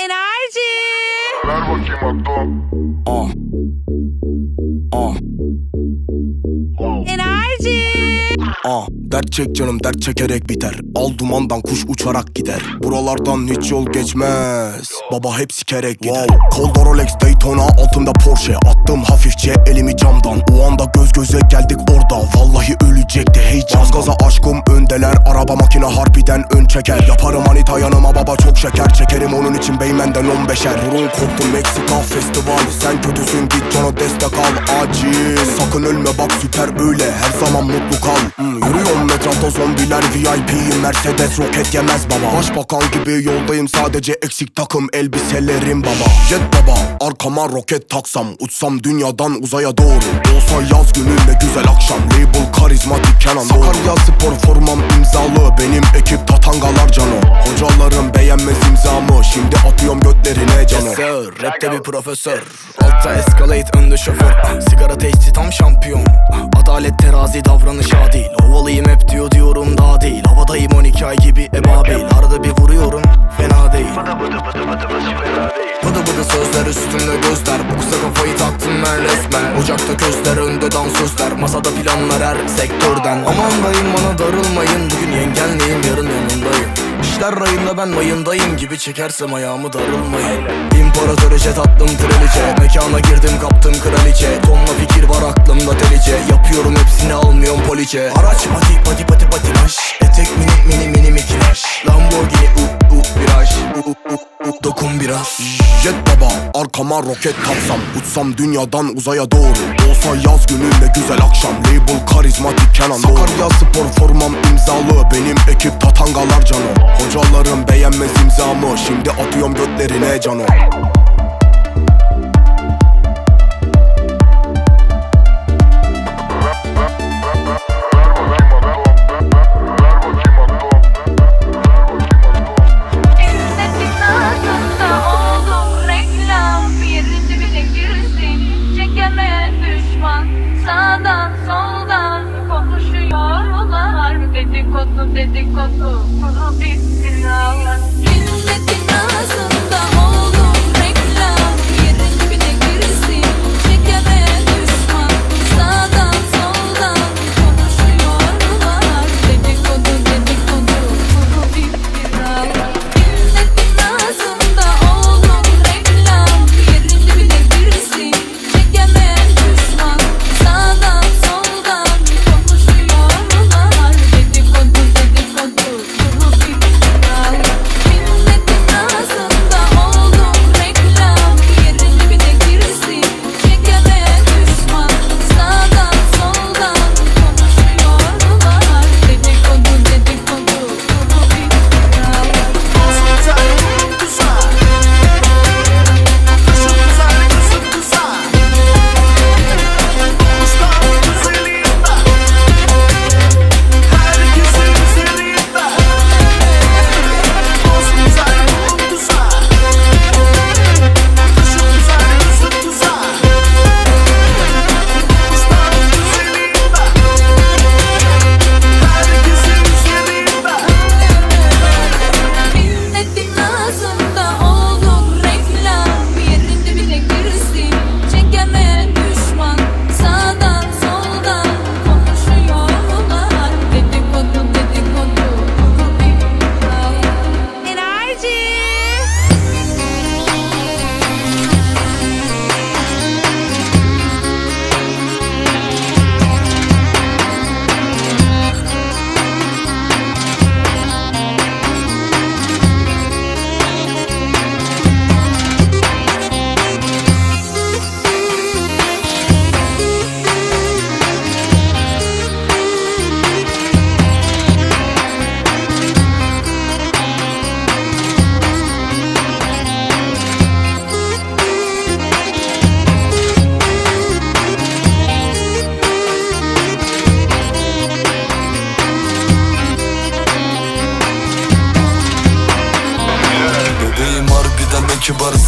Enerji. Ver bakayım Akdo. Ah. Ah. Enerji. Ah. Dert çek canım dert çekerek biter Al dumandan kuş uçarak gider Buralardan hiç yol geçmez Baba hep sikerek gider wow. Kolda Rolex Daytona altımda Porsche Attım hafifçe elimi camdan O anda göz göze geldik orada Vallahi ölecekti heyecan Gaz gaza aşkım öndeler Araba makine harbiden ön çeker Yaparım manita yanıma baba çok şeker Çekerim onun için beymenden on beşer Burun koptu Meksika festivali Sen kötüsün git cana destek al acil. Sakın ölme bak süper öyle Her zaman mutlu kal. Hmm, Yürüyorum metrafta zombiler VIP Mercedes roket yemez baba. Başbakan gibi yoldayım sadece eksik takım elbiselerim baba. Jet baba arkama roket taksam Uçsam dünyadan uzaya doğru. Olsa yaz günü ne güzel akşam. Label karizmatik Kenan Sakarya spor formam imzalı Benim ekip tatangalar cano. Hocalarım beğenmez imzamı Şimdi atıyorum götlerine canı Sir, rapte bir profesör. Altta escalate önde şoför. Sigara teşhisi tam şampiyon. Adalet terazi davranış adil. Havalıyım hep diyor diyorum daha değil. Havadayım 12 ay gibi ebabil. Arada bir vuruyorum fena değil. Bıdı bıdı sözler üstümde gözler. Bu kıza kafayı taktım ben resmen. Ocakta közler önde dansözler. Masada planlar her sektörden. Aman dayım bana darılmayın. Bugün yengenleyim yarın yanındayım İşler rayında ben mayındayım gibi çekersem ayağımı darılmayın. İmparatöre jet attım treliçe Mekana girdim kaptım kraliçe. Tonla fikir var aklımda delice. Yapıyorum hepsini almıyorum poliçe. Araç pati pati pati patinaj Etek mini mini mini mikinaj Lamborghini u u viraj u u u u Dokun biraz. Jet baba arkama roket taksam Uçsam dünyadan uzaya doğru. Olsa yaz günü ne güzel akşam Label karizmatik Kenan Sakarya spor formam imzalı Benim ekip tatangalar cano Hocalarım beğenmez imzamı Şimdi atıyorum götlerine cano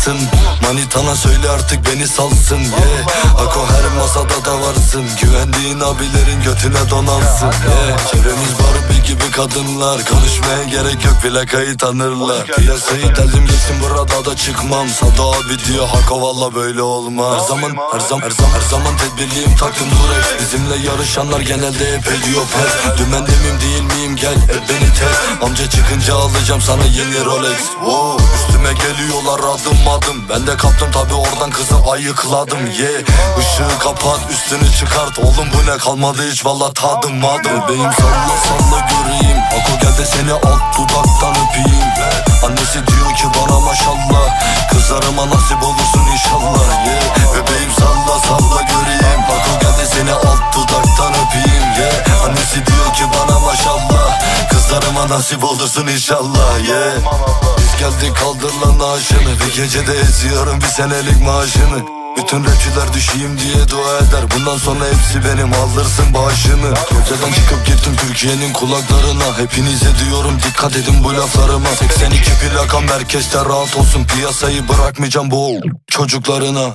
ne kibarsın Manitana söyle artık beni salsın yeah. Ako her masada da varsın. Güvendiğin abilerin götüne donansın yeah. Çevremiz Barbie gibi kadınlar. Konuşmaya gerek yok plakayı tanırlar. Piyasayı deldim geçsin burada da çıkmam. Sada abi diyor haka valla böyle olmaz. Her zaman her zaman her zaman her zaman tedbirliyim taktım Durex Bizimle yarışanlar genelde hep ediyor pes. Dümende miyim değil miyim? Gel e beni test. Amca çıkınca alacağım sana yeni Rolex. Wow. Üstüme geliyorlar adım adım. Ben de kaptım tabi oradan kızı ayıkladım. Yeah. Işığı kapat üstünü çıkart. Oğlum bu ne? Kalmadı hiç valla tadım madım. Bebeğim salla salla göreyim. Ako gel de seni alt dudaktan öpeyim. Annesi diyor ki bana maşallah. Kızlarıma nasip olursun inşallah. Yeah. Bebeğim salla salla göreyim nasip olursun inşallah yeah. Biz geldik kaldır lan aşını Bir gecede eziyorum bir senelik maaşını. Bütün rapçiler düşeyim diye dua eder. Bundan sonra hepsi benim alırsın başını Geceden çıkıp gittim Türkiye'nin kulaklarına. Hepinize diyorum dikkat edin bu laflarıma. 82 plaka merkezde rahat olsun. Piyasayı bırakmayacağım bu çocuklarına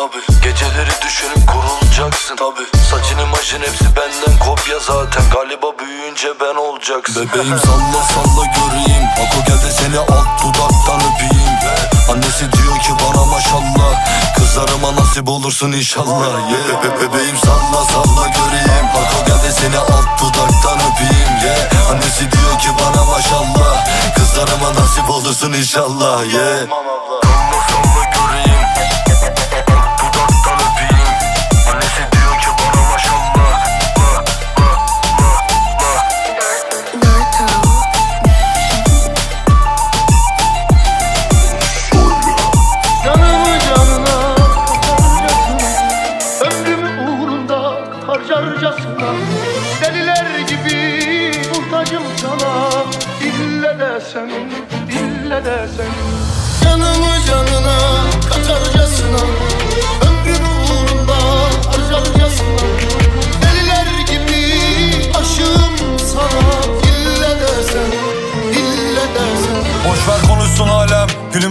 tabi Geceleri düşünüp kurulacaksın. Tabi Saçın imajın hepsi benden kopya zaten. Galiba büyüyünce ben olacaksın. Bebeğim salla salla göreyim. Ako gel de seni alt dudaktan öpeyim. Annesi diyor ki bana maşallah. Kızlarıma nasip olursun inşallah yeah. Be- bebeğim salla salla göreyim. Ako gel de seni alt dudaktan öpeyim yeah. Annesi diyor ki bana maşallah. Kızlarıma nasip olursun inşallah yeah.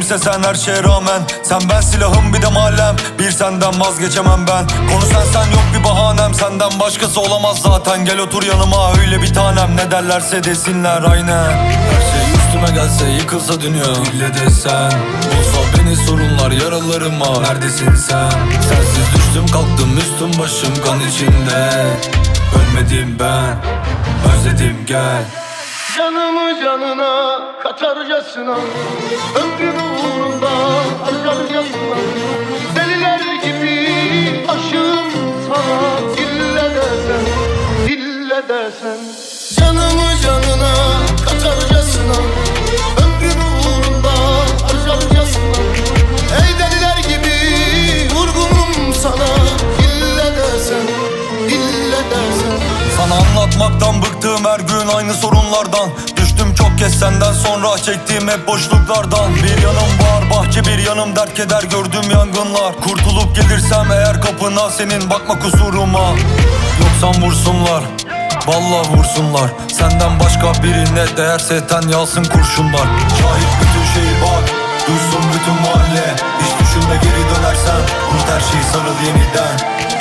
Gülümse sen her şeye rağmen Sen ben silahım bir de mahallem. Bir senden vazgeçemem ben. Konu sen sen yok bir bahanem. Senden başkası olamaz zaten. Gel otur yanıma öyle bir tanem. Ne derlerse desinler aynen. Her şey üstüme gelse yıkılsa dünya. İlle desen Olsa beni sorunlar yaralarıma. Neredesin sen? Sensiz düştüm kalktım üstüm başım kan içinde. Ölmedim ben. Özledim gel Canımı canına katarcasına. Ömrümü uğrunda harcarcasına Deliler gibi aşığım sana. İlle desen, ille desen her gün aynı sorunlardan Düştüm çok kez senden sonra çektiğim hep boşluklardan Bir yanım var bahçe bir yanım dert keder gördüğüm yangınlar Kurtulup gelirsem eğer kapına senin bakma kusuruma Yoksan vursunlar Valla vursunlar Senden başka birine değerse ten yalsın kurşunlar Şahit bütün şehir bak Duysun bütün mahalle Hiç düşünme geri dönersen Unut her şeyi sarıl yeniden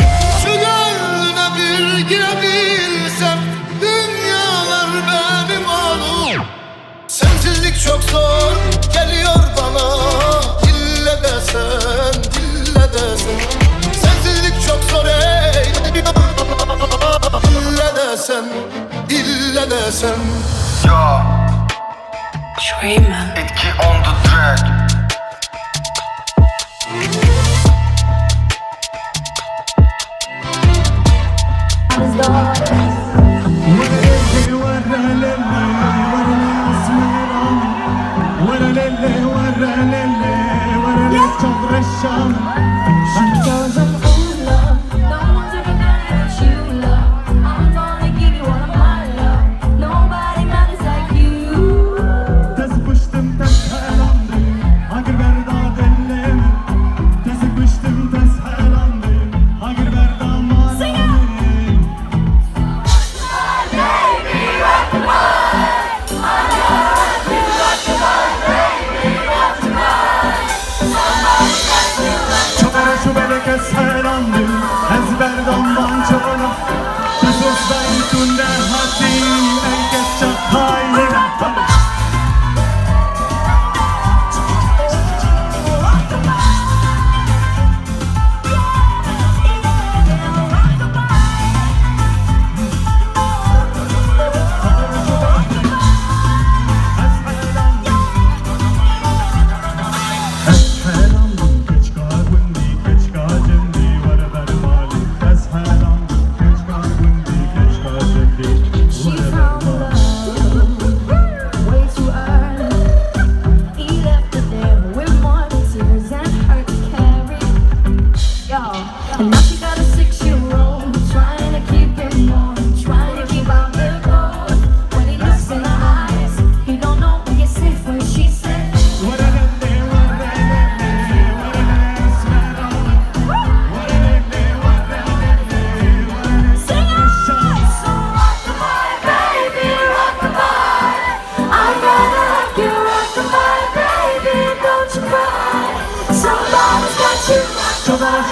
Etki on the track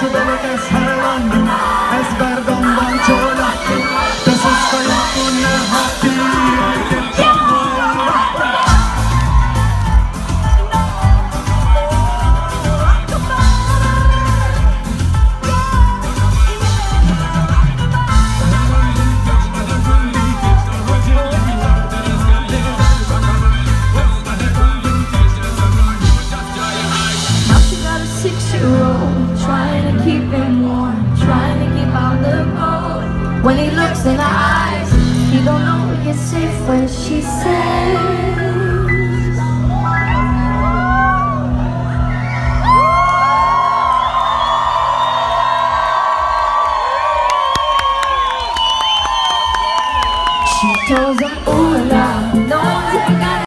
to the witness. When he looks in her eyes, he don't know it's safe when she says.